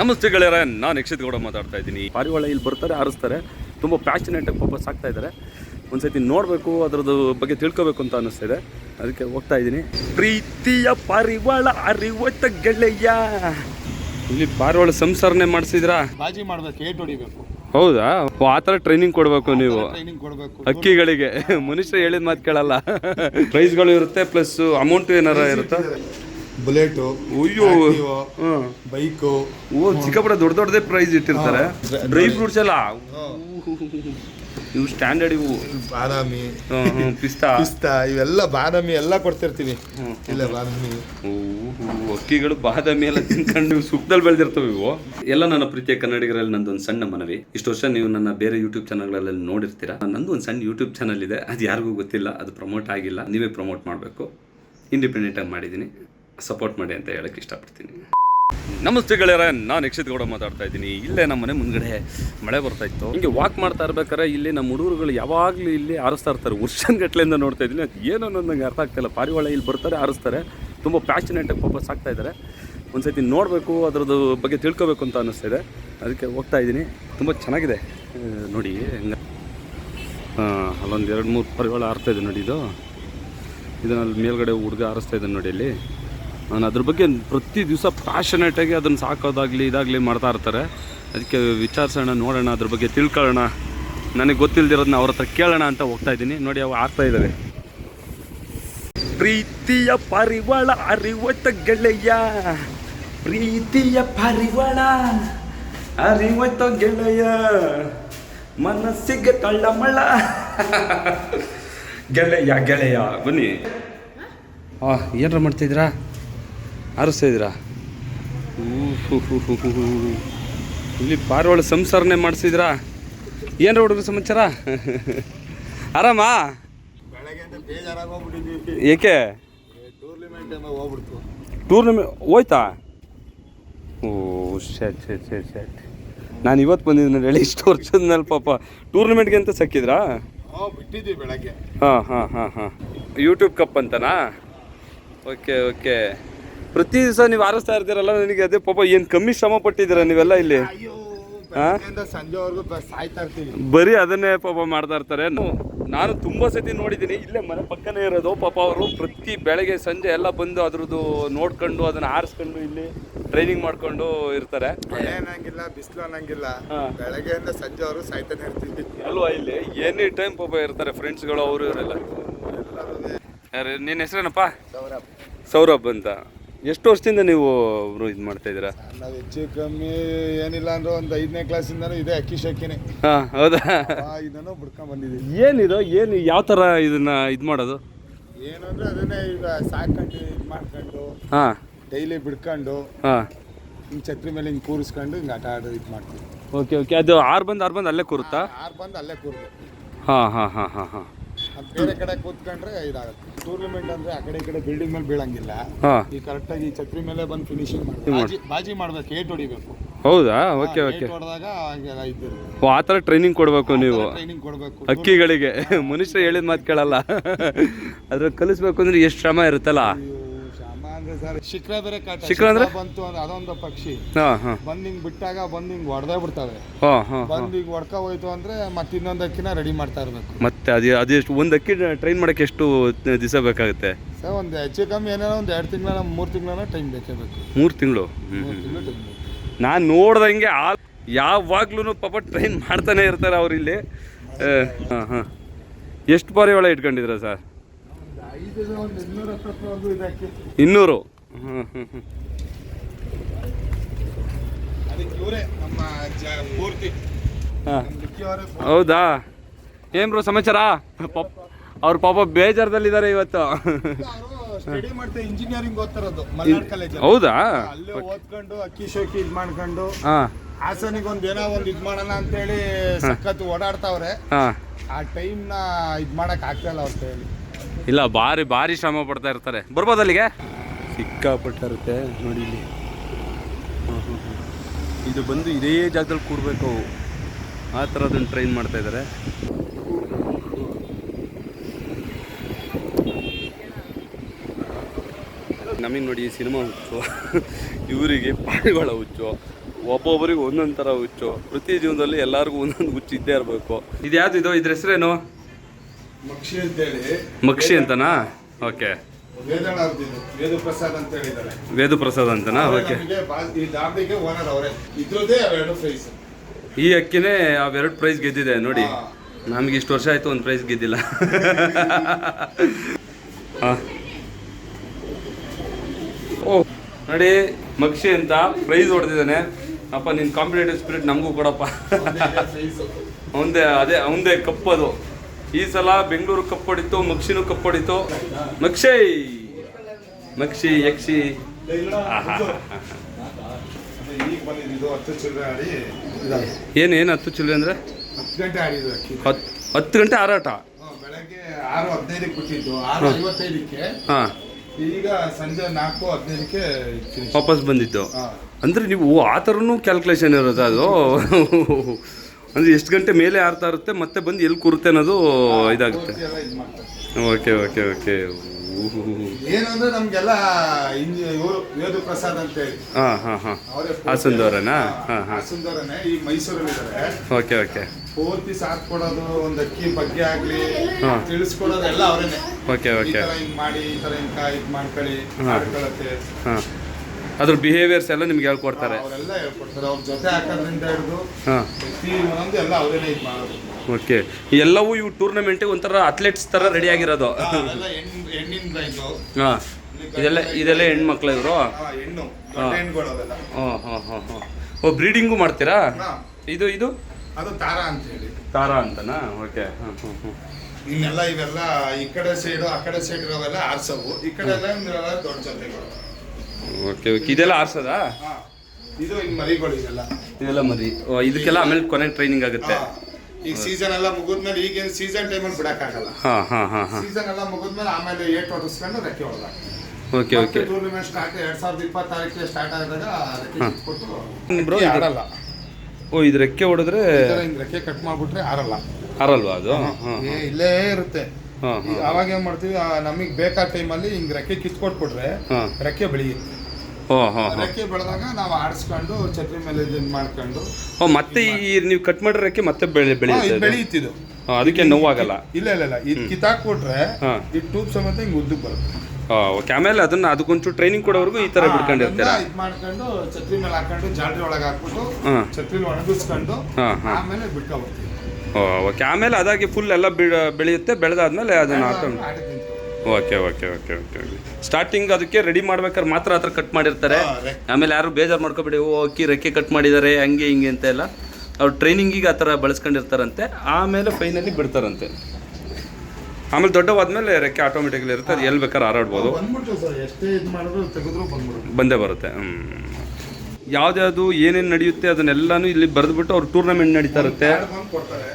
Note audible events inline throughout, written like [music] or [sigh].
ನಮಸ್ತೆ ಗೆಳೆಯರ ನಾನು ಯಕ್ಷಿತ್ ಗೌಡ ಮಾತಾಡ್ತಾ ಇದ್ದೀನಿ. ಪಾರಿವಾಳ ಇಲ್ಲಿ ಬರ್ತಾರೆ ಆರಿಸ್ತಾರೆ ತುಂಬ ಪ್ಯಾಷನೇಟಾಗಿ ಪಾಪ ಸಾಕ್ತಾ ಇದ್ದಾರೆ. ಒಂದ್ಸತಿ ನೋಡಬೇಕು ಅದರದ್ದು ಬಗ್ಗೆ ತಿಳ್ಕೊಬೇಕು ಅಂತ ಅನ್ನಿಸ್ತಾ ಇದೆ. ಅದಕ್ಕೆ ಹೋಗ್ತಾ ಇದ್ದೀನಿ. ಪ್ರೀತಿಯ ಪಾರಿವಾಳ ಅರಿವತ್ತ ಗೆಳೆಯ. ಇಲ್ಲಿ ಪಾರಿವಾಳ ಸಂಸಾರನೆ ಮಾಡಿಸಿದ್ರಾ? ಬಾಜಿ ಮಾಡಬೇಕು ಏಟ್ ಹೊಡಿಬೇಕು. ಹೌದಾ? ಆ ಥರ ಟ್ರೈನಿಂಗ್ ಕೊಡಬೇಕು ನೀವು. ಟ್ರೈನಿಂಗ್ ಕೊಡಬೇಕು. ಅಕ್ಕಿಗಳಿಗೆ [laughs] ಮನುಷ್ಯರು ಹೇಳಿದ ಮಾತು ಕೇಳಲ್ಲ. [laughs] ಪ್ರೈಸ್ಗಳು ಇರುತ್ತೆ ಪ್ಲಸ್ ಅಮೌಂಟ್ ಏನಾರ ಇರುತ್ತಾ? ಬುಲೆಟು ಅಯ್ಯೋ. ಬೈಕು. ಓ ಚಿಕ್ಕಪುರ ದೊಡ್ಡ ದೊಡ್ಡದೇ ಪ್ರೈಸ್ ಇಟ್ಟಿರ್ತಾರೆ. ಡ್ರೈ ಫ್ರೂಟ್ಸ್ ಎಲ್ಲ. ಇವು ಸ್ಟ್ಯಾಂಡರ್ಡ್ ಇವು. ಬಾದಾಮಿ. ಪಿಸ್ತಾ. ಪಿಸ್ತಾ ಇವೆಲ್ಲ ಬಾದಾಮಿ ಎಲ್ಲ ಕೊಡ್ತಿರ್ತೀವಿ. ಇಲ್ಲ ಬಾದಾಮಿ. ಅಕ್ಕಿಗಳು ಬಾದಾಮಿ ಎಲ್ಲ ತಿನ್ಕೊಂಡು ಸುಖದಲ್ಲಿ ಬೆಳೆದಿರ್ತವೆ ಇವು. ಎಲ್ಲ ನನ್ನ ಪ್ರೀತಿಯ ಕನ್ನಡಿಗರಲ್ಲಿ ನಂದೊಂದು ಸಣ್ಣ ಮನವಿ. ಇಷ್ಟು ವರ್ಷ ನೀವು ನನ್ನ ಬೇರೆ ಯೂಟ್ಯೂಬ್ ಚಾನಲ್ಗಳಲ್ಲಿ ನೋಡಿರ್ತೀರಾ. ನಂದು ಒಂದು ಸಣ್ಣ ಯೂಟ್ಯೂಬ್ ಚಾನಲ್ ಇದೆ. ಅದು ಯಾರಿಗೂ ಗೊತ್ತಿಲ್ಲ. ಅದು ಪ್ರಮೋಟ್ ಆಗಿಲ್ಲ. ನೀವೇ ಪ್ರಮೋಟ್ ಮಾಡಬೇಕು. ಇಂಡಿಪೆಂಡೆಂಟ್ ಆಗಿ ಮಾಡಿದ್ದೀನಿ. ಸಪೋರ್ಟ್ ಮಾಡಿ ಅಂತ ಹೇಳಕ್ಕೆ ಇಷ್ಟಪಡ್ತೀನಿ. ನಮಸ್ತೆ ಗೆಳೆಯರ, ನಾನು ಯಕ್ಷಿತ್ ಗೌಡ ಮಾತಾಡ್ತಾ ಇದ್ದೀನಿ. ಇಲ್ಲೇ ನಮ್ಮ ಮನೆ ಮುಂದ್ಗಡೆ ಮಳೆ ಬರ್ತಾ ಇತ್ತು. ಹಿಂಗೆ ವಾಕ್ ಮಾಡ್ತಾ ಇರ್ಬೇಕಾದ್ರೆ ಇಲ್ಲಿ ನಮ್ಮ ಹುಡುಗರುಗಳು ಯಾವಾಗಲೂ ಇಲ್ಲಿ ಆರಿಸ್ತಾ ಇರ್ತಾರೆ. ವರ್ಷನ್ಗಟ್ಲೆಯಿಂದ ನೋಡ್ತಾ ಇದ್ದೀನಿ. ಅದು ಏನೋ ನನಗೆ ನಂಗೆ ಅರ್ಥ ಆಗ್ತಾಯಿಲ್ಲ ಪಾರಿವಾಳ ಇಲ್ಲಿ ಬರ್ತಾರೆ, ಆರಿಸ್ತಾರೆ. ತುಂಬ ಪ್ಯಾಷನೇಟಾಗಿ ಪಾಪ ಸಾಕ್ತಾ ಇದ್ದಾರೆ. ಒಂದ್ಸತಿ ನೋಡಬೇಕು, ಅದರದ್ದು ಬಗ್ಗೆ ತಿಳ್ಕೊಬೇಕು ಅಂತ ಅನ್ನಿಸ್ತಾ ಇದೆ. ಅದಕ್ಕೆ ಹೋಗ್ತಾ ಇದ್ದೀನಿ. ತುಂಬ ಚೆನ್ನಾಗಿದೆ. ನೋಡಿ, ಹೆಂಗೆ ಅಲ್ಲೊಂದು ಎರಡು ಮೂರು ಪರಿವಾಳ ಆರ್ತಾ ಇದೆ ನೋಡಿ ಇದು. ಇದನ್ನಲ್ಲಿ ಮೇಲ್ಗಡೆ ಹುಡುಗ ಆರಿಸ್ತಾ ಇದ್ದಾನೆ ನೋಡಿ ಇಲ್ಲಿ. ನಾನು ಅದ್ರ ಬಗ್ಗೆ ಪ್ರತಿ ದಿವಸ ಪ್ಯಾಷನೇಟಾಗಿ ಅದನ್ನು ಸಾಕೋದಾಗಲಿ ಇದಾಗಲಿ ಮಾಡ್ತಾ ಇರ್ತಾರೆ. ಅದಕ್ಕೆ ವಿಚಾರಿಸೋಣ ನೋಡೋಣ ಅದ್ರ ಬಗ್ಗೆ ತಿಳ್ಕೊಳ್ಳೋಣ. ನನಗೆ ಗೊತ್ತಿಲ್ಲದಿರೋದನ್ನ ಅವ್ರ ಹತ್ರ ಕೇಳೋಣ ಅಂತ ಹೋಗ್ತಾ ಇದ್ದೀನಿ. ನೋಡಿ ಅವು ಆಗ್ತಾ ಇದ್ದಾವೆ ಪ್ರೀತಿಯ ಪರಿವಳ ಅರಿವತ್ತ ಗೆಳೆಯ. ಪ್ರೀತಿಯ ಪರಿವಳ ಅರಿವತ್ತ ಗೆಳೆಯ. ಮನಸ್ಸಿಗೆ ತಳ್ಳಮಳ. ಗೆಳೆಯ ಗೆಳೆಯ ಬನ್ನಿ. ಆ ಏನಾರ ಮಾಡ್ತಿದ್ದೀರಾ? ಆರಿಸ್ತಾ ಇದ್ದೀರಾ? ಇಲ್ಲಿ ಪಾರಿವಾಳ ಸಂಸಾರನೆ ಮಾಡಿಸಿದ್ರಾ ಏನು ಹುಡುಗರು ಸಮಾಚಾರ? ಆರಾಮಾ? ಏಕೆ? ಟೂರ್ನಮೆಂಟ್ ಹೋಯ್ತಾ? ಓ ಶಟ್ ಶಟ್ ಶಟ್ ಶಟ್ ನಾನು ಇವತ್ತು ಬಂದಿದ್ದೀನಿ ಹೇಳಿ ಇಷ್ಟು ವರ್ಷದ ಮೇಲೆ ಪಾಪ ಟೂರ್ನಮೆಂಟ್ಗೆ ಅಂತ ಸಕ್ಕಿದ್ರಾ? ಬಿಟ್ಟಿದ್ದೀವಿ ಬಿಟ್ಟಿದ್ವಿ ಬೆಳಗ್ಗೆ. ಹಾಂ ಹಾಂ ಹಾಂ ಹಾಂ. ಯೂಟ್ಯೂಬ್ ಕಪ್ ಅಂತನಾ? Okay okay. ಪ್ರತಿ ದಿವಸ ನೀವು ಆರಿಸ್ತಾ ಇರ್ತೀರಲ್ಲ ನನಗೆ ಅದೇ ಪಾಪ ಏನು ಕಮ್ಮಿ ಶ್ರಮ ಪಟ್ಟಿದ್ದೀರಾ ನೀವೆಲ್ಲ ಇಲ್ಲಿ? ಸಂಜೆವರೆಗೂ ಬರೀ ಅದನ್ನೇ ಪಾಪ ಮಾಡ್ತಾ ಇರ್ತಾರೆ. ನಾನು- ತುಂಬ ಸತಿ ನೋಡಿದ್ದೀನಿ ಇಲ್ಲೇ ಮನೆ ಪಕ್ಕನೇ ಇರೋದು ಪಾಪ ಅವರು ಪ್ರತಿ ಬೆಳಗ್ಗೆ ಸಂಜೆ ಎಲ್ಲ ಬಂದು ಅದ್ರದ್ದು ನೋಡ್ಕೊಂಡು ಅದನ್ನ ಆರಿಸ್ಕೊಂಡು ಇಲ್ಲಿ ಟ್ರೈನಿಂಗ್ ಮಾಡ್ಕೊಂಡು ಇರ್ತಾರೆ. ಅನ್ನಂಗಿಲ್ಲ ಬಿಸಿಲು ಅನ್ನಂಗಿಲ್ಲ. ಬೆಳಗ್ಗೆಯಿಂದ ಸಂಜೆವರೆಗೂ ಸಾಯ್ತಾನೆ ಇರ್ತೀವಿ ಅಲ್ವಾ ಇಲ್ಲಿ? ಎನಿ ಟೈಮ್ ಪಾಪ ಇರ್ತಾರೆ ಫ್ರೆಂಡ್ಸ್ಗಳು ಅವರು ಇವರೆಲ್ಲ. ಯಾರು ನಿನ್ನ ಹೆಸರೇನಪ್ಪ? ಸೌರಭ್ ಅಂತ. ಎಷ್ಟು ವರ್ಷದಿಂದ ನೀವು ಇದು ಮಾಡ್ತಾ ಇದ್ದೀರಾ? ನಾವು ಹೆಚ್ಚು ಕಮ್ಮಿ ಏನಿಲ್ಲ ಅಂದ್ರೆ ಒಂದು ಐದನೇ ಕ್ಲಾಸಿಂದನೂ ಇದೆ ಅಕ್ಕಿ ಶಕ್ಕಿನೇ. ಹಾಂ ಹೌದಾ? ಇದನ್ನು ಬಿಡ್ಕೊಂಡ್ ಬಂದಿದ್ದೀವಿ. ಏನಿದು? ಏನು ಯಾವ ಥರ ಇದನ್ನ ಇದು ಮಾಡೋದು? ಏನು ಅಂದ್ರೆ ಅದನ್ನೇ ಈಗ ಸಾಕೊಂಡು ಇದು ಮಾಡ್ಕೊಂಡು ಹಾಂ. ಡೈಲಿ ಬಿಡ್ಕೊಂಡು ಹಾಂ. ಹಿಂಗೆ ಛತ್ರಿ ಮೇಲೆ ಹಿಂಗೆ ಕೂರಿಸ್ಕೊಂಡು ಹಿಂಗೆ ಆಟ ಆಡೋ ಇದು ಮಾಡ್ತೀವಿ. Okay okay. ಅದು ಆರು ಬಂದು ಆರು ಬಂದು ಅಲ್ಲೇ ಕೂರುತ್ತಾ? ಆರು ಬಂದು ಅಲ್ಲೇ ಕೂರ್ಬೇಕು. ಹಾಂ ಹಾಂ ಹಾಂ ಹಾಂ ಹಾಂ. ಅದು ಬೇರೆ ಕಡೆ ಕೂತ್ಕೊಂಡ್ರೆ ಇದಾಗುತ್ತೆ. ಟೂರ್ನಮೆಂಟ್ ಅಂದ್ರೆ ಆ ಕಡೆ ಈ ಕಡೆ ಬಿಲ್ಡಿಂಗ್ ಮೇಲೆ ಬೀಳಂಗಿಲ್ಲ. ಹಾಂ. ಈ ಕರೆಕ್ಟಾಗಿ ಈ ಛತ್ರಿ ಮೇಲೆ ಬಂದು ಫಿನಿಶಿಂಗ್ ಮಾಡಿ ಬಾಜಿ ಮಾಡ್ಬೇಕು ಏಟ್ ಹೊಡಿಬೇಕು. ಹೌದಾ? ಓಕೆ ಓಕೆ ಹೊಡೆದಾಗ ಹಂಗೆಲ್ಲ ಇದ್ದಿರುತ್ತೆ ಓ ಆ ಥರ ಟ್ರೈನಿಂಗ್ ಕೊಡಬೇಕು ನೀವು. ಟ್ರೈನಿಂಗ್ ಕೊಡಬೇಕು. ಅಕ್ಕಿಗಳಿಗೆ [laughs] ಮನುಷ್ಯರು ಹೇಳಿದ ಮಾತು ಕೇಳಲ್ಲ. [laughs] ಅದ್ರ ಕಲಿಸ್ಬೇಕು ಅಂದ್ರೆ ಎಷ್ಟು ಶ್ರಮ ಇರುತ್ತಲ್ಲ? ಶಿಖರ ಬೇರೆ ಕಾಟ. ಶಿಖರ ಅಂದ್ರೆ? ಬಂತು ಅಂದ್ರೆ ಅದೊಂದು ಪಕ್ಷಿ. ಹಾಂ ಹಾಂ. ಬಂದ್ ಹಿಂಗ್ ಬಿಟ್ಟಾಗ ಬಂದ್ ಹಿಂಗ್ ಹೊಡೆದೇ ಬಿಡ್ತಾವೆ. ಹಾಂ ಹಾಂ ಬಂದ್ ಹಿಂಗ್ ಹೊಡ್ಕ ಹೋಯ್ತು ಅಂದ್ರೆ ಮತ್ತೆ ಇನ್ನೊಂದು ಅಕ್ಕಿನ ರೆಡಿ ಮಾಡ್ತಾ ಇರ್ಬೇಕು. ಮತ್ತೆ ಅದು ಅದೆಷ್ಟು ಒಂದು ಅಕ್ಕಿ ಟ್ರೈನ್ ಮಾಡೋಕ್ಕೆ ಎಷ್ಟು ದಿವಸ ಬೇಕಾಗುತ್ತೆ? ಸರ್ ಒಂದು ಹೆಚ್ಚು ಕಮ್ಮಿ ಏನಾರ ಒಂದು ಎರಡು ತಿಂಗಳ ಮೂರು ತಿಂಗಳ ಟೈಮ್ ಬೇಕೇ ಬೇಕು ಮೂರು ತಿಂಗಳು? ನಾನ್ ತಿಂಗಳು ಟೈಮ್ ಬೇಕು. ನಾನು ನೋಡ್ದಂಗೆ ಆ ಯಾವಾಗ್ಲೂ ಪಾಪ ಟ್ರೈನ್ ಮಾಡ್ತಾನೆ ಇರ್ತಾರೆ ಅವ್ರು ಇಲ್ಲಿ ಹಾಂ ಹಾಂ. ಎಷ್ಟು ಪಾರಿವಾಳ ಇಟ್ಕೊಂಡಿದ್ರ ಸರ್? ಇನ್ನೂರ ಹ್ಞೂ ಹ್ಞೂ ಹ್ಞೂ ಇವರೇ ನಮ್ಮ ಜ ಪೂರ್ತಿ. ಹಾಂ. ಹೌದಾ? ಏನ್ ಬ್ರೋ ಸಮಾಚಾರ? ಪಾಪ ಅವ್ರ ಪಾಪ ಬೇಜಾರದಲ್ಲಿದ್ದಾರೆ ಇವತ್ತು. ಅವರು ಸ್ಟಡಿ ಮಾಡ್ತಾ ಇಂಜಿನಿಯರಿಂಗ್ ಓದ್ತಿರೋದು ಮಲ್ನಾಡ್ ಕಾಲೇಜ್ ಹೌದಾ? ಅಲ್ಲೇ ಓದ್ಕೊಂಡು ಅಕ್ಕಿ ಶೋಕಿ ಇದ್ ಮಾಡ್ಕೊಂಡು ಹಾಸನಿಗೆ ಒಂದ್ ಏನೋ ಒಂದ್ ಇದ್ ಮಾಡೋಣ ಅಂತೇಳಿ ಸಖತ್ ಓಡಾಡ್ತಾವ್ರೆ. ಆ ಟೈಮ್ನ ಇದ್ ಮಾಡಕ್ ಆಗ್ತಾ ಇಲ್ಲ ಅವ್ರ ಕೈಯಲ್ಲಿ. ಇಲ್ಲ, ಭಾರಿ ಭಾರಿ ಶ್ರಮ ಪಡ್ತಾ ಇರ್ತಾರೆ. ಬರ್ಬೋದು ಅಲ್ಲಿಗೆ? ಸಿಕ್ಕಾಪಟ್ಟಿರುತ್ತೆ ನೋಡಿ ಇಲ್ಲಿ. ಇದು ಬಂದು ಇದೇ ಜಾಗದಲ್ಲಿ ಕೂಡಬೇಕು ಆ ಥರ ಅದನ್ನು ಟ್ರೈನ್ ಮಾಡ್ತಾ ಇದ್ದಾರೆ ನಮಗೆ ನೋಡಿ ಸಿನಿಮಾ ಹುಚ್ಚು. ಇವರಿಗೆ ಪಾಳಿಗಳ ಹುಚ್ಚು. ಒಬ್ಬೊಬ್ಬರಿಗೆ ಒಂದೊಂದು ಥರ ಹುಚ್ಚು. ಪ್ರತಿ ಜೀವನದಲ್ಲಿ ಎಲ್ಲರಿಗೂ ಒಂದೊಂದು ಹುಚ್ಚು ಇದ್ದೇ ಇರಬೇಕು. ಇದು ಯಾವುದು ಇದು? ಇದ್ರ ಹೆಸರೇನು? ಮಕ್ಷಿ ಅಂತೇಳಿ. ಮಕ್ಷಿ ಅಂತನಾ? ಓಕೆ. ವೇದಣ್ಣ ಅವ್ರದ್ದು ವೇದ ಪ್ರಸಾದ್ ಅಂತ ಹೇಳಿದ್ದಾರೆ. ವೇದು ಪ್ರಸಾದ್ ಅಂತನಾ ಓಕೆ. ಈ ದಾರ್ಡಿಗೆ ಓನರ್ ಅವರೇ. ಇದ್ರದ್ದೇ ಎರಡು ಪ್ರೈಸ್ ಈ ಅಕ್ಕಿನೇ ಅವೆರಡು ಪ್ರೈಸ್ ಗೆದ್ದಿದೆ ನೋಡಿ. ನಮ್ಗೆ ಇಷ್ಟು ವರ್ಷ ಆಯ್ತು ಒಂದು ಪ್ರೈಸ್ ಗೆದ್ದಿಲ್ಲ. ಓ ನೋಡಿ ಮಕ್ಷಿ ಅಂತ ಪ್ರೈಸ್ ಹೊಡೆದಿದ್ದಾನೆ. ಅಪ್ಪ ನಿನ್ನ ಕಾಂಪಿಟೇಟಿವ್ ಸ್ಪಿರಿಟ್ ನಮಗೂ ಕೊಡಪ್ಪ. ಅವಂದೇ ಅದೇ ಅವಂದೇ ಕಪ್ಪದು. ಈ ಸಲ ಬೆಂಗಳೂರು ಕಪ್ಪಡಿತು ಮಕ್ಷಿನೂ ಕಪ್ಪಡಿತು ಮಕ್ಷಿ ಮಕ್ಷಿ ಯಕ್ಷಿ ಏನು ಏನು ಹತ್ತು ಚಿಲ್ಲರೆ ಅಂದರೆ? ಹತ್ತು ಆರಾಟ ಹತ್ತು ಗಂಟೆ ಹಾರಾಟ ಹ್ಮ್, ಬೆಳಗ್ಗೆ ಆರು ಹದಿನೈದಕ್ಕೆ ಬಿಟ್ಟಿದ್ದು ಆರು ಐವತ್ತೈದಕ್ಕೆ ಹಾಂ. ಈಗ ಸಂಜೆ ನಾಲ್ಕು ಹದಿನೈದಕ್ಕೆ. ವಾಪಸ್ ಬಂದಿದ್ದು. ಅಂದ್ರೆ ಅಂದರೆ ನೀವು ಆ ಥರನೂ ಕ್ಯಾಲ್ಕುಲೇಷನ್ ಇರೋದು ಅದು? ಅಂದರೆ ಎಷ್ಟು ಗಂಟೆ ಮೇಲೆ ಆರ್ತಾ ಇರುತ್ತೆ ಮತ್ತೆ ಬಂದು ಎಲ್ಲಿ ಕೂರುತ್ತೆ ಅನ್ನೋದು ಇದಾಗುತ್ತೆ. ಓಕೆ ಓಕೆ ಓಕೆ ಏನು ಅಂದ್ರೆ ನಮ್ಗೆಲ್ಲ ಇವರು ವೇದು ಪ್ರಸಾದ್ ಅಂತ ಹೇಳಿ ಹಾಂ ಹಾಂ ಹಾಂ ಅವರೇ ಹಾಸನದವ್ರೇನಾ? ಹಾ, ಹಾ. ಹಾಸನದವರೇ ಈ ಮೈಸೂರಲ್ಲಿ ಇದ್ದಾರೆ ಓಕೆ ಓಕೆ ಪೂರ್ತಿ ಸಾಥ್ ಕೊಡೋದು ಒಂದು ಅಕ್ಕಿ ಬಗ್ಗೆ ಆಗ್ಲಿ. ತಿಳಿಸ್ಕೊಡೋದು ಎಲ್ಲ ಅವರೇನೆ ಓಕೆ ಓಕೆ ಹಿಂಗ್ ಮಾಡಿ ಈ ತರ ಹಿಂಗ್ ಇದ್ ಮಾಡ್ಕೊಳ್ಳಿ. ಮಾಡ್ಕೊಳತ್ತೆ ಹಾಂ ಅದ್ರ ಬಿಹೇವಿಯರ್ಸ್ ಎಲ್ಲ ನಿಮ್ಗೆ ಹೇಳ್ಕೊಡ್ತಾರೆ. ಅವರೆಲ್ಲ ಹೇಳ್ಕೊಡ್ತಾರೆ. ಅವ್ರ ಜೊತೆ ಹಾಕೋದ್ರಿಂದ ಹಿಡಿದು ಹಾಂ. ಪ್ರತಿ ಒಂದೊಂದು ಎಲ್ಲ ಅವರೇನೆ ಇದ್ ಮಾಡೋದು. ಓಕೆ. ಎಲ್ಲವೂ ಇವು ಟೂರ್ನಮೆಂಟ್ ಒಂಥರ ಅಥ್ಲೆಟ್ಸ್ ಥರ ರೆಡಿ ಆಗಿರೋದು. ಹಾ, ಅವೆಲ್ಲ ಹೆಣ್ಣು ಹೆಣ್ಣಿನ ಇದು. ಹಾಂ. ಇದೆಲ್ಲ ಇದೆಲ್ಲ ಹೆಣ್ಮಕ್ಳು ಇವರು? ಹಾ, ಹೆಣ್ಣು. ದೊಡ್ಡ ಅವೆಲ್ಲ. ಹಾಂ ಹಾಂ ಹಾಂ ಹಾಂ. ಓ ಬ್ರೀಡಿಂಗು ಮಾಡ್ತೀರಾ? ಹಾ. ಇದು ಇದು? ಅದು ತಾರಾ ಅಂತ ಹೇಳಿ. ತಾರಾ ಅಂತನಾ? ಓಕೆ. ಹಾಂ ಹಾಂ ಹಾಂ. ಇನ್ನೆಲ್ಲ ಇವೆಲ್ಲ ಈ ಕಡೆ ಸೈಡು ಆ ಕಡೆ ಸೈಡ್ ಇರೋವೆಲ್ಲ ಆರ್ಸವು. ಈ ಕಡೆ ಎಲ್ಲ ದೊಡ್ಡ ಜೊತೆಗಳು. Okay okay. ಇದೆಲ್ಲ ಆರ್ಸೋದಾ. ಇದು ಇನ್ ಮರಿಗಳು ಇದೆಲ್ಲ. ಇದೆಲ್ಲ ಮರಿ. ಓ, ಇದಕ್ಕೆಲ್ಲ ಆಮೇಲೆ ಕೊನೆ ಟ್ರೈನಿಂಗ್ ಆಗುತ್ತೆ. ಹಾ. ಈಗ ಸೀಸನ್ ಎಲ್ಲ ಮುಗಿದ್ಮೇಲೆ ಈಗೇನು ಸೀಸನ್ ಟೈಮಲ್ಲಿ ಬಿಡಕ್ಕಾಗಲ್ಲ. ಹಾಂ ಹಾಂ ಹಾಂ ಹಾಂ. ಸೀಸನ್ ಎಲ್ಲ ಮುಗಿದ್ಮೇಲೆ ಆಮೇಲೆ ಏಟ್ ಹೊಡಿಸ್ಕೊಂಡು ರೆಕ್ಕೆ ಹೊಡೆದ ಓಕೆ ಓಕೆ. ಟೂರ್ನಮೆಂಟ್ ಸ್ಟಾರ್ಟ್ ಎರಡ್ ಸಾವಿರದ ಇಪ್ಪತ್ತಾರಕ್ಕೆ ಸ್ಟಾರ್ಟ್ ಆದಾಗ ರೆಕ್ಕೆ ಕಿತ್ಕೊಟ್ಟು ಬ್ರೋ, ಇದು- ಆಡಲ್ಲ. ಓ ಇದು ರೆಕ್ಕೆ ಹೊಡೆದ್ರೆ ಈ ಥರ ಹಿಂಗ್ ರೆಕ್ಕೆ ಕಟ್ ಮಾಡ್ಬಿಟ್ರೆ ಆರಲ್ಲ. ಆರಲ್ವಾ ಅದು? ಹಾಂ ಏ, ಇಲ್ಲೇ ಇರುತ್ತೆ. ಅವಾಗ ಏನ್ ಮಾಡ್ತೀವಿ ನಮಗೆ ಬೇಕಾದ ಟೈಮಲ್ಲಿ ಹಿಂಗ್ ರೆಕ್ಕೆ ಕಿತ್ಕೊಟ್ಬಿಟ್ರೆ ರೆಕ್ಕೆ ಬೆಳೆಯುತ್ತೆ. ರೆಕ್ಕೆ ಬೆಳೆದಾಗ ನಾವು ಆಡಿಸ್ಕೊಂಡು ಛತ್ರಿ ಮೇಲೆ ಇದನ್ನ ಮಾಡ್ಕೊಂಡು ಓ ಮತ್ತೆ ಈ ನೀವು ಕಟ್ ಮಾಡಿರೋ ರೆಕ್ಕೆ ಮತ್ತೆ ಬೆಳೆ ಬೆಳೆಯುತ್ತೆ? ಬೆಳೆಯುತ್ತಿದ್ದು. ಅದಕ್ಕೆ ನೋವಾಗಲ್ಲ? ಇಲ್ಲ ಇಲ್ಲ ಇಲ್ಲ. ಇದು ಕಿತ್ತಾಕ್ಬಿಟ್ರೆ. ಈ ಟ್ಯೂಬ್ ಸಮೇತ ಹಿಂಗ್ ಉದ್ದಕ್ಕೆ ಬರುತ್ತೆ. ಓಕೆ. ಆಮೇಲೆ ಅದನ್ನ ಅದಕ್ಕೊಂಚೂರು ಟ್ರೈನಿಂಗ್ ಕೊಡೋವರೆಗೂ ಈ ತರ ಬಿಡ್ಕೊಂಡಿರ್ತೀರಾ? ಇದು ಮಾಡ್ಕೊಂಡು ಛತ್ರಿ ಮೇಲೆ ಹಾಕೊಂಡು ಜಾಡ್ರಿ ಒಳಗೆ ಹಾಕ್ಬಿಟ್ಟು ಛತ್ರಿ ಒಣಗಿಸ್ಕೊಂಡು. ಆಮೇಲೆ ಬಿಟ್ಕೊಬರ್ತೀವಿ. ಓಕೆ ಆಮೇಲೆ ಅದಾಗಿ ಫುಲ್ ಎಲ್ಲ ಬಿಡ ಬೆಳೆಯುತ್ತೆ. ಬೆಳೆದಾದ್ಮೇಲೆ ಅದನ್ನು ಹಾಕೊಂಡು ಆಟ okay okay okay okay starting ಅದಕ್ಕೆ ರೆಡಿ ಮಾಡ್ಬೇಕಾದ್ರೆ ಮಾತ್ರ ಆ ಥರ ಕಟ್ ಮಾಡಿರ್ತಾರೆ. ಆಮೇಲೆ ಯಾರು ಬೇಜಾರು ಮಾಡ್ಕೊಬೇಡಿ. ಓ ಅಕ್ಕಿ ರೆಕ್ಕೆ ಕಟ್ ಮಾಡಿದ್ದಾರೆ ಹಂಗೆ ಹಿಂಗೆ ಅಂತ ಎಲ್ಲ. ಅವ್ರು ಟ್ರೈನಿಂಗಿಗೆ ಆ ಥರ ಬಳಸ್ಕೊಂಡಿರ್ತಾರಂತೆ. ಆಮೇಲೆ ಫೈನಲಿ ಬಿಡ್ತಾರಂತೆ. ಆಮೇಲೆ ದೊಡ್ಡವಾದ್ಮೇಲೆ ರೆಕ್ಕೆ ಆಟೋಮೆಟಿಕ್ಲಿ ಇರುತ್ತೆ. ಅದು ಎಲ್ಲಿ ಬೇಕಾದ್ರೆ ಹಾರಾಡ್ಬೋದು. ಬಂದೇ ಬರುತ್ತೆ. ಯಾವ್ದ್ಯಾವ್ದು ಏನೇನು ನಡೆಯುತ್ತೆ ಅದನ್ನೆಲ್ಲಾನು ಇಲ್ಲಿ ಬರೆದ್ಬಿಟ್ಟು ಅವ್ರು ಟೂರ್ನಮೆಂಟ್ ನಡೀತಾ ಇರುತ್ತೆ.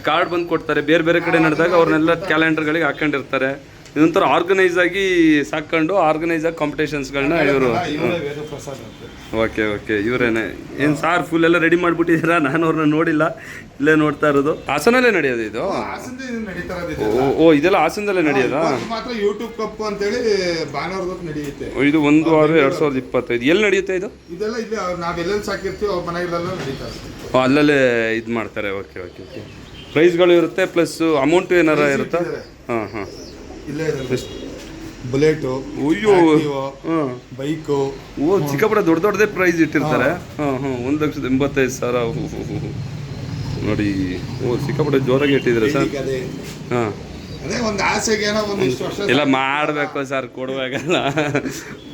ಕಾರ್ಡ್ ಬಂದು ಕೊಡ್ತಾರೆ. ಬೇರೆ ಬೇರೆ ಕಡೆ ನಡೆದಾಗ ಅವ್ರನ್ನೆಲ್ಲ ಕ್ಯಾಲೆಂಡರ್ಗಳಿಗೆ ಹಾಕೊಂಡಿರ್ತಾರೆ. ಇದೊಂಥರ ಆರ್ಗನೈಸ್ ಆಗಿ ಸಾಕೊಂಡು ಆರ್ಗನೈಸ್ ಆಗಿ ಕಾಂಪಿಟೇಷನ್ಸ್ಗಳನ್ನ ಇವರು ಓಕೆ ಓಕೆ ಇವರೇನೆ. ಏನು ಸಾರ್ ಫುಲ್ ಎಲ್ಲ ರೆಡಿ ಮಾಡಿಬಿಟ್ಟಿದ್ದೀರಾ? ನಾನು ಅವ್ರನ್ನ ನೋಡಿಲ್ಲ. ಇಲ್ಲೇ ನೋಡ್ತಾ ಇರೋದು. ಹಾಸನಲ್ಲೇ ನಡೆಯೋದು ಇದು? ಓ ಇದೆಲ್ಲ. ಹಾಸನದಲ್ಲೇ ನಡೆಯೋದಾ? ಯೂಟ್ಯೂಬ್ ಕಪ್ ಅಂತೇಳಿ ಭಾನುವಾರದೊತ್ತು ನಡೆಯುತ್ತೆ. ಇದು ಒಂದು ಆರು ಎರಡು ಸಾವಿರದ ಇಪ್ಪತ್ತೈದು. ಎಲ್ಲಿ ನಡೆಯುತ್ತೆ ಇದು? ಇದೆಲ್ಲ ಇಲ್ಲಿ ನಾವ್ ಎಲ್ಲೆಲ್ಲಿ ಸಾಕಿರ್ತೀವಿ ಅವ್ರ ಮನೆಗಳೆಲ್ಲ ನಡೀತಾ ಓ, ಅಲ್ಲಲ್ಲೇ ಇದು ಮಾಡ್ತಾರೆ. Okay okay okay. ಪ್ರೈಸ್ಗಳು ಇರುತ್ತೆ ಪ್ಲಸ್ ಅಮೌಂಟ್ ಏನಾರ ಇರುತ್ತಾ? ಹಾಂ ಹಾಂ. ಇಲ್ಲೇ ಇರೋದು ಬುಲೆಟು ಅಯ್ಯೋ. ಬೈಕು. ಓ ಸಿಕ್ಕಾಪಟ್ಟೆ ದೊಡ್ಡ ದೊಡ್ಡದೇ ಪ್ರೈಸ್ ಇಟ್ಟಿರ್ತಾರೆ. ಹಾಂ. ಹಾಂ ಒಂದು ಲಕ್ಷದ ಎಂಬತ್ತೈದು ಸಾವಿರ. ನೋಡಿ ಓ ಸಿಕ್ಕಾಪಟ್ಟೆ ಜೋರಾಗಿ ಇಟ್ಟಿದ್ರೆ ಸರ್? ಹಾಂ. ಅದೇ ಒಂದು ಆಸೆಗೆ ಏನೋ ಒಂದಿಷ್ಟು ವರ್ಷ ಎಲ್ಲ ಮಾಡಬೇಕು ಸರ್ ಕೊಡುವಾಗಲ್ಲ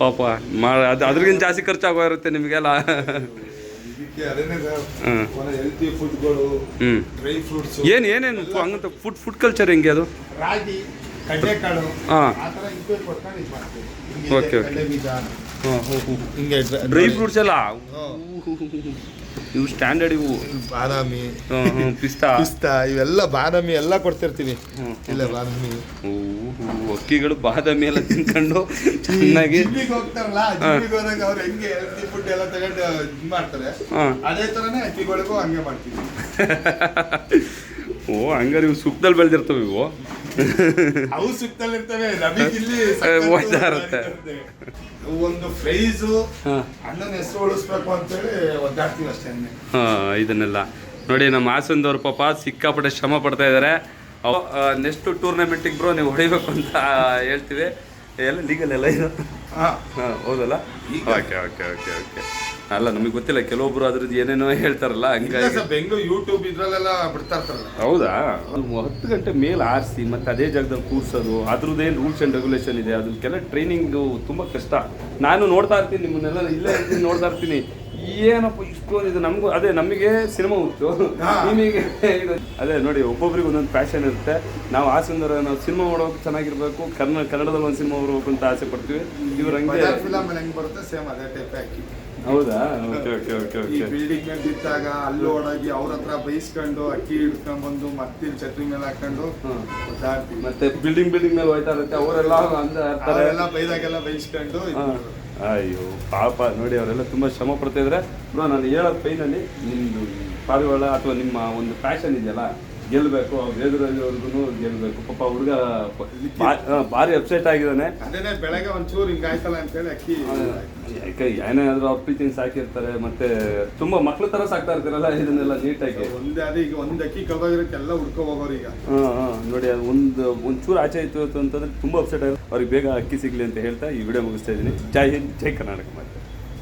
ಪಾಪ ಮಾಡ ಅದು ಅದ್ರಿಗಿಂತ ಜಾಸ್ತಿ ಖರ್ಚಾಗೋ ಇರುತ್ತೆ ನಿಮಗೆಲ್ಲ. ಹ್ಞೂ ಏನು ಏನೇನು? ಹಂಗಂತ ಫುಡ್ ಫುಡ್ ಕಲ್ಚರ್ ಹೆಂಗೆ ಅದು? ರಾಗಿ. ಕಡಲೆಕಾಳು ಹಾಂ. ಆ ಥರ ಇಂಕ್ಲೂಡ್ ಕೊಟ್ಕೊಂಡು ಇದು ಮಾಡ್ತೀವಿ. ಹಿಂಗೆ Okay, okay. ಕಡಲೆ ಬೀಜ. ಹಾಂ ಹೋ ಹೋ ಹಿಂಗೆ ಡ್ರೈ ಫ್ರೂಟ್ಸ್ ಎಲ್ಲ. ಇವು ಸ್ಟ್ಯಾಂಡರ್ಡ್ ಇವು. ಬಾದಾಮಿ. ಹ್ಞೂ ಹ್ಞೂ ಪಿಸ್ತಾ. ಪಿಸ್ತಾ ಇವೆಲ್ಲ ಬಾದಾಮಿ ಎಲ್ಲ ಕೊಡ್ತಿರ್ತೀವಿ. ಹ್ಮ್. ಇಲ್ಲ ಬಾದಾಮಿ. ಅಕ್ಕಿಗಳು ಬಾದಾಮಿ ಎಲ್ಲ ತಿನ್ಕೊಂಡು ಚೆನ್ನಾಗಿ ಜಿಮ್ಮಿಗೆ ಹೋಗ್ತಾರಲ್ಲ ಜಿಮ್ಮಿಗೆ ಹೋದಾಗ ಅವ್ರು ಹೆಂಗೆ ಹೆಲ್ತಿ ಫುಡ್ ಎಲ್ಲ ತಗೊಂಡು ಇದು ಮಾಡ್ತಾರೆ. ಹಾಂ. ಅದೇ ತರನೇ ಅಕ್ಕಿಗಳಿಗೂ ಹಂಗೆ ಮಾಡ್ತೀವಿ. ಓ ಹಂಗಾರೆ ಇವು ಸುಖದಲ್ಲಿ ಬೆಳೆದಿರ್ತವೆ ಇವು. ಅವು ಸುತ್ತಲಿರ್ತವೆ ನಮಗೆ ಇಲ್ಲಿ ಇರುತ್ತೆ. ಒಂದು ಫ್ರೈಸು ಅಣ್ಣನ ಹೆಸರು ಉಳಿಸ್ಬೇಕು ಅಂತೇಳಿ ಒದ್ದಾಡ್ತೀವಿ ಅಷ್ಟೇ ಹಾಂ ಇದನ್ನೆಲ್ಲ. ನೋಡಿ ನಮ್ಮ ಹಾಸನದವ್ರ ಪಾಪ ಸಿಕ್ಕಾಪಟ್ಟೆ ಶ್ರಮ ಪಡ್ತಾ ಇದ್ದಾರೆ ನೆಕ್ಸ್ಟ್ ಟೂರ್ನಮೆಂಟಿಗೆ ಬ್ರೋ ನೀವು ಹೊಡಿಬೇಕು ಅಂತ ಹೇಳ್ತೀವಿ. ಎಲ್ಲ ಲೀಗಲ್ ಎಲ್ಲ ಇದು. ಹಾ. ಹಾಂ ಹೌದಲ್ಲ? ಓಕೆ ಓಕೆ ಓಕೆ ಓಕೆ ಅಲ್ಲ ನಮಗೆ ಗೊತ್ತಿಲ್ಲ ಕೆಲವೊಬ್ರು ಅದ್ರದ್ದು ಏನೇನೋ ಹೇಳ್ತಾರಲ್ಲ ಹಂಗಾಗಿ. ಬೆಂಗಳೂರು ಯೂಟ್ಯೂಬ್ ಇದ್ರಲ್ಲೆಲ್ಲ ಬಿಡ್ತಾ ಇರ್ತಾರಲ್ಲ. ಹೌದಾ? ಒಂದು ಹತ್ತು ಗಂಟೆ ಮೇಲೆ ಆರಿಸಿ ಮತ್ತೆ ಅದೇ ಜಾಗದಲ್ಲಿ ಕೂರಿಸೋದು ಅದ್ರದ್ದೇನು ರೂಲ್ಸ್ ಆ್ಯಂಡ್ ರೆಗ್ಯುಲೇಷನ್ ಇದೆ ಅದಕ್ಕೆಲ್ಲ ಟ್ರೈನಿಂಗು ತುಂಬ ಕಷ್ಟ. ನಾನು ನೋಡ್ತಾ ಇರ್ತೀನಿ ನಿಮ್ಮನ್ನೆಲ್ಲ ಇಲ್ಲೇ ಇರ್ತೀನಿ ನೋಡ್ತಾ ಇರ್ತೀನಿ. ಏನಪ್ಪ ಇಷ್ಟೊಂದು ಇದು ನಮಗೂ ಅದೇ ನಮಗೆ ಸಿನಿಮಾ ಹುಟ್ಟು ನಿಮಗೆ ಅದೇ ನೋಡಿ ಒಬ್ಬೊಬ್ರಿಗೆ ಒಂದೊಂದು ಪ್ಯಾಷನ್ ಇರುತ್ತೆ. ನಾವು ಆಸೆಂದ್ರೆ ನಾವು ಸಿನಿಮಾ ಮಾಡೋಕೆ ಚೆನ್ನಾಗಿರ್ಬೇಕು. ಕನ್ನಡ ಕನ್ನಡದಲ್ಲಿ ಒಂದು ಸಿನಿಮಾ ಬರ್ಬೇಕು ಅಂತ ಆಸೆ ಪಡ್ತೀವಿ. ಇವ್ರು ಹಂಗೆ ಬಜಾರ್ ಫಿಲಮ್ ಹೆಂಗೆ ಬರುತ್ತೆ? ಸೇಮ್ ಅದೇ ಟೈಪ್ ಹಾಕಿ. ಹೌದಾ? ಓಕೆ ಓಕೆ ಓಕೆ ಈ ಓಕೆ ಬಿಲ್ಡಿಂಗ್ ಮೇಲೆ ಬಿದ್ದಾಗ ಅಲ್ಲಿ ಓಡಾಗಿ ಅವ್ರ ಹತ್ರ ಬೈಸ್ಕೊಂಡು ಅಕ್ಕಿ ಹಿಡ್ಕೊಂಡ್ ಬಂದು ಮತ್ತೆ ಇಲ್ಲಿ ಛತ್ರಿ ಮೇಲೆ ಹಾಕೊಂಡು ಒದ್ದಾಡ್ತೀವಿ. ಮತ್ತೆ ಬಿಲ್ಡಿಂಗ್ ಬಿಲ್ಡಿಂಗ್ ಮೇಲೆ ಹೋಯ್ತಾ ಇರುತ್ತೆ. ಅವರೆಲ್ಲ ಅಂತ ಇರ್ತಾರೆ ಅವರೆಲ್ಲ ಬೈದಾಗೆಲ್ಲ ಬೈಸ್ಕೊಂಡು ಇದು ಹಾ. ಅಯ್ಯೋ ಪಾಪ. ನೋಡಿ ಅವರೆಲ್ಲ ತುಂಬಾ ಶ್ರಮ ಪಡ್ತಾ ಇದ್ರೆ. ಬ್ರೋ ನಾನು ಹೇಳೋದು ಪೈನಲ್ಲಿ ನಿಮ್ದು ಪಾರಿವಾಳ ಅಥವಾ ನಿಮ್ಮ ಒಂದು ಫ್ಯಾಷನ್ ಇದೆಯಲ್ಲ ಗೆಲ್ಲಬೇಕು ಎದುರಲ್ಲಿವರೆಗೂ ಗೆಲ್ಲಬೇಕು ಪಾಪ ಹುಡುಗ ಭಾರಿ ಅಪ್ಸೆಟ್ ಆಗಿದ್ದಾನೆ. ಅದೇನೆ ಬೆಳಗ್ಗೆ ಒಂಚೂರು ಹಿಂಗಾಯ್ತಲ್ಲ ಅಂತೇಳಿ ಅಕ್ಕಿ ಯಾಕೆ ಏನಾದರೂ ಅವ್ರ ಪ್ರೀತಿನ ಸಾಕಿರ್ತಾರೆ ಮತ್ತೆ ತುಂಬಾ ಮಕ್ಳ ತರ ಸಾಕ್ತಾ ಇರ್ತಾರಲ್ಲ ಇದನ್ನೆಲ್ಲ ನೀಟಾಗಿ. ಒಂದೇ ಅದೇ ಈಗ ಒಂದ್ ಅಕ್ಕಿ ಕಳ್ದೋಗಿರಕ್ಕೆ ಎಲ್ಲ ಹುಡ್ಕೊ ಹೋಗೋರು ಈಗ ಹಾಂ ನೋಡಿ ಅದು ಒಂದು ಒಂಚೂರು ಆಚೆ ಇತ್ತು ಅಂತಂದ್ರೆ ತುಂಬಾ ಅಪ್ಸೆಟ್ ಆಗಿದೆ ಅವ್ರಿಗೆ ಬೇಗ ಅಕ್ಕಿ ಸಿಗ್ಲಿ ಅಂತ ಹೇಳ್ತಾ ಈ ವಿಡಿಯೋ ಮುಗಿಸ್ತಾ ಇದ್ದೀನಿ. ಜೈ ಹಿಂದ್ ಜೈ ಕರ್ನಾಟಕ ಮಾಡಿ